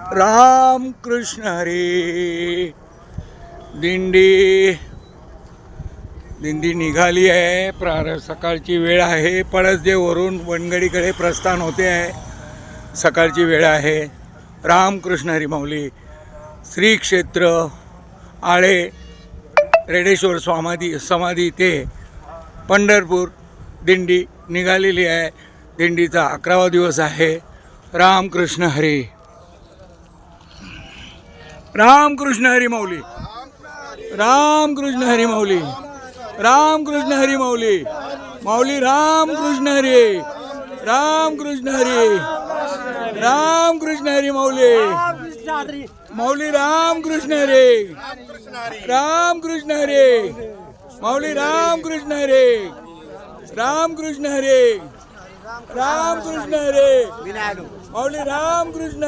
राम कृष्ण हरी. दिंडी. दिंडी निघाली आहे. प्रार सकाळची वेळ आहे. पळसदेवरून वनगडीकडे प्रस्थान होते आहे. सकाळची वेळ आहे. रामकृष्ण हरी माऊली. श्री क्षेत्र आळे रेडेश्वर स्वामाधी समाधी ते पंढरपूर दिंडी निघालेली आहे. दिंडीचा अकरावा दिवस आहे. रामकृष्ण हरी. रामकृष्ण हरी माऊली रामकृष्ण हरी माऊली रामकृष्ण हरी माऊली माऊली रामकृष्ण हरी। रामकृष्ण हरी। रामकृष्ण हरी माऊली रामकृष्ण हरी। रामकृष्ण हरी। माऊली रामकृष्ण हरी। रामकृष्ण हरी। रामकृष्ण हरी। माऊली रामकृष्ण